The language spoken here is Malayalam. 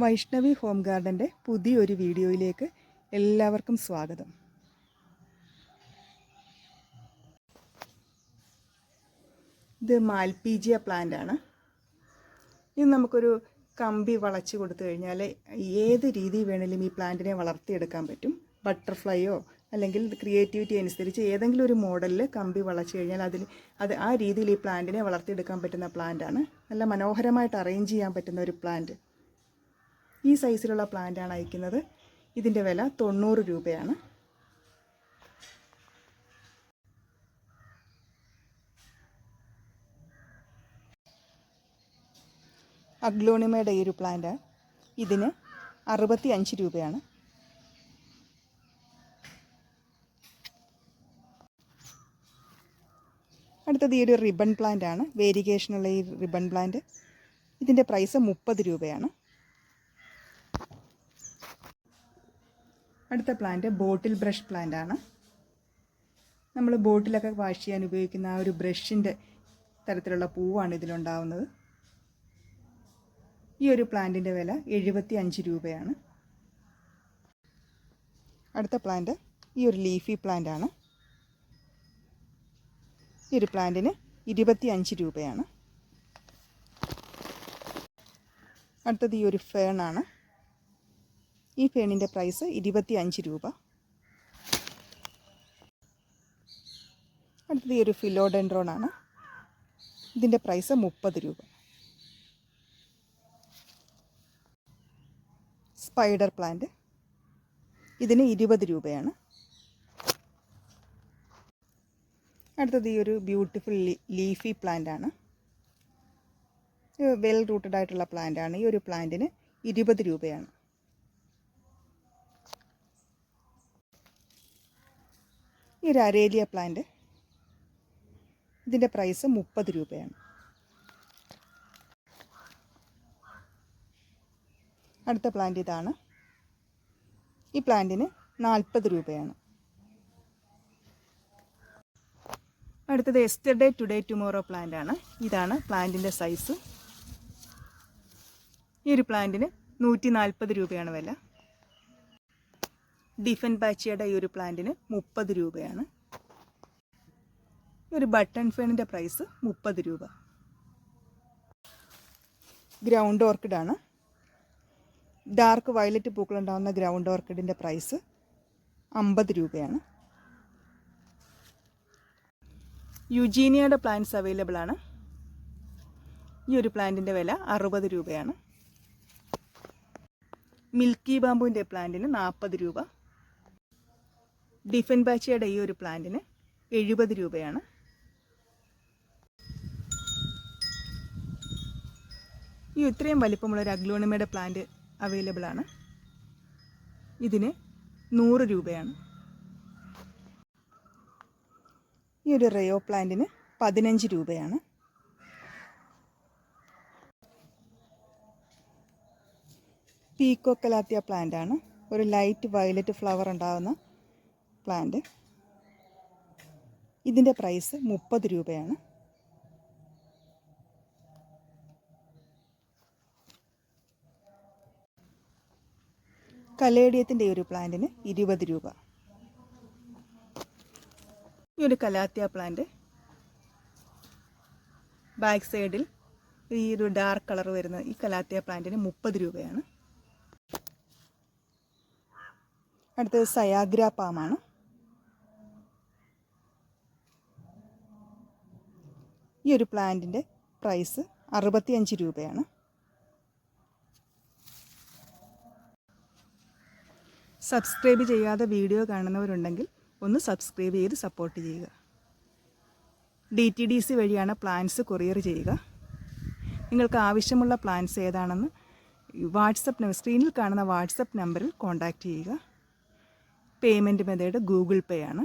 വൈഷ്ണവി ഹോം ഗാർഡന്റെ പുതിയൊരു വീഡിയോയിലേക്ക് എല്ലാവർക്കും സ്വാഗതം. ഇത് മാൽപീജിയ പ്ലാന്റ് ആണ്. ഇത് നമുക്കൊരു കമ്പി വളച്ച് കൊടുത്തു കഴിഞ്ഞാൽ ഏത് രീതി വേണേലും ഈ പ്ലാന്റിനെ വളർത്തിയെടുക്കാൻ പറ്റും. ബട്ടർഫ്ലൈയോ അല്ലെങ്കിൽ ക്രിയേറ്റിവിറ്റി അനുസരിച്ച് ഏതെങ്കിലും ഒരു മോഡലിൽ കമ്പി വളച്ച് കഴിഞ്ഞാൽ അതിൽ അത് ആ രീതിയിൽ ഈ പ്ലാന്റിനെ വളർത്തിയെടുക്കാൻ പറ്റുന്ന പ്ലാന്റാണ് നല്ല മനോഹരമായിട്ട് അറേഞ്ച് ചെയ്യാൻ പറ്റുന്ന ഒരു പ്ലാന്റ് ഈ സൈസിലുള്ള പ്ലാന്റാണ് അയക്കുന്നത്. ഇതിന്റെ വില തൊണ്ണൂറ് രൂപയാണ്. അഗ്ലോണിമയുടെ ഈ ഒരു പ്ലാന്റ് ഇതിന് അറുപത്തി അഞ്ച് രൂപയാണ്. അടുത്തത് ഈ ഒരു റിബൺ പ്ലാന്റ് ആണ് വേരിഗേഷനുള്ള ഈ റിബൺ പ്ലാന്റ്. ഇതിന്റെ പ്രൈസ് മുപ്പത് രൂപയാണ്. അടുത്ത പ്ലാന്റ് ബോട്ടിൽ ബ്രഷ് പ്ലാന്റ് ആണ്. നമ്മൾ ബോട്ടിലൊക്കെ വാഷ് ചെയ്യാൻ ഉപയോഗിക്കുന്ന ആ ഒരു ബ്രഷിന്റെ തരത്തിലുള്ള പൂവാണ് ഇതിലുണ്ടാവുന്നത്. ഈ ഒരു പ്ലാന്റിന്റെ വില എഴുപത്തി അഞ്ച് രൂപയാണ്. അടുത്ത പ്ലാന്റ് ഈ ഒരു ലീഫി പ്ലാന്റ് ആണ്. ഈ ഒരു പ്ലാന്റിന് ഇരുപത്തി അഞ്ച് രൂപയാണ്. അടുത്തത് ഈ ഒരു ഫേൺ ആണ്. ഈ ഫേണിന്റെ പ്രൈസ് ഇരുപത്തി അഞ്ച് രൂപ. അടുത്തത് ഈ ഒരു ഫിലോഡെൻഡ്രോൺ ആണ് ഇതിന്റെ പ്രൈസ് മുപ്പത് രൂപ. Spider plant. ഇതിന് ഇരുപത് രൂപയാണ്. അടുത്തത് ഈ ഒരു ബ്യൂട്ടിഫുൾ ലീഫി പ്ലാന്റ് ആണ് വെൽ റൂട്ടഡ് ആയിട്ടുള്ള പ്ലാന്റ് ആണ് ഈ ഒരു പ്ലാന്റിന് ഇരുപത് രൂപയാണ്. ഈ ഒരു അരേലിയ പ്ലാന്റ് ഇതിന്റെ പ്രൈസ് മുപ്പത് രൂപയാണ്. അടുത്ത പ്ലാന്റ് ഇതാണ്. ഈ പ്ലാന്റിന് നാൽപ്പത് രൂപയാണ്. അടുത്തത് എസ്റ്റർഡേ ടുഡേ ടുമോറോ പ്ലാന്റ് ആണ്. ഇതാണ് പ്ലാന്റിന്റെ സൈസ് ഈ ഒരു പ്ലാന്റിന് നൂറ്റി നാൽപ്പത് രൂപയാണ് വില. ഡിഫൻ ബാച്ചിയുടെ ഈ ഒരു പ്ലാന്റിന് മുപ്പത് രൂപയാണ്. ഒരു ബട്ടൺ ഫേണിന്റെ പ്രൈസ് മുപ്പത് രൂപ. ഗ്രൗണ്ട് ഓർക്കിഡാണ് ഡാർക്ക് വയലറ്റ് പൂക്കളുണ്ടാകുന്ന ഗ്രൗണ്ട് ഓർക്കിഡിന്റെ പ്രൈസ് അമ്പത് രൂപയാണ്. യുജീനിയയുടെ പ്ലാന്റ്സ് അവൈലബിൾ ആണ്. ഈ ഒരു പ്ലാന്റിന്റെ വില അറുപത് രൂപയാണ്. മിൽക്കി ബാമ്പുവിന്റെ പ്ലാന്റിന് നാൽപ്പത് രൂപ. ഡിഫൻ ബാച്ചിയുടെ ഈ ഒരു പ്ലാന്റിന് എഴുപത് രൂപയാണ്. ഈ ഇത്രയും വലിപ്പമുള്ള ഒരു അഗ്ലോണിമയുടെ പ്ലാന്റ് അവൈലബിൾ ആണ്. ഇതിന് നൂറ് രൂപയാണ്. ഈ ഒരു റയോ പ്ലാന്റിന് പതിനഞ്ച് രൂപയാണ്. പീക്കോക്കലാത്തിയ പ്ലാന്റ് ആണ് ഒരു ലൈറ്റ് വയലറ്റ് ഫ്ലവർ ഉണ്ടാകുന്ന പ്ലാന്റ് ഇതിന്റെ പ്രൈസ് മുപ്പത് രൂപയാണ്. കലേഡിയത്തിന്റെ ഒരു പ്ലാന്റിന് ഇരുപത് രൂപ. ഈ ഒരു കലാത്തിയ പ്ലാന്റ് ബാക്ക് സൈഡിൽ ഈ ഒരു ഡാർക്ക് കളർ വരുന്ന ഈ കലാത്തിയ പ്ലാന്റിന് മുപ്പത് രൂപയാണ്. അടുത്തത് സയാഗ്ര പാമാണ് ഈ ഒരു പ്ലാന്റിന്റെ പ്രൈസ് അറുപത്തിയഞ്ച് രൂപയാണ്. സബ്സ്ക്രൈബ് ചെയ്യാതെ വീഡിയോ കാണുന്നവരുണ്ടെങ്കിൽ ഒന്ന് സബ്സ്ക്രൈബ് ചെയ്ത് സപ്പോർട്ട് ചെയ്യുക. ഡി ടി ഡി സി വഴിയാണ് പ്ലാൻസ് കൊറിയർ ചെയ്യുക. നിങ്ങൾക്ക് ആവശ്യമുള്ള പ്ലാൻസ് ഏതാണെന്ന് വാട്സപ്പ് സ്ക്രീനിൽ കാണുന്ന വാട്സപ്പ് നമ്പറിൽ കോൺടാക്റ്റ് ചെയ്യുക. പേയ്മെന്റ് മെത്തേഡ് ഗൂഗിൾ പേ ആണ്.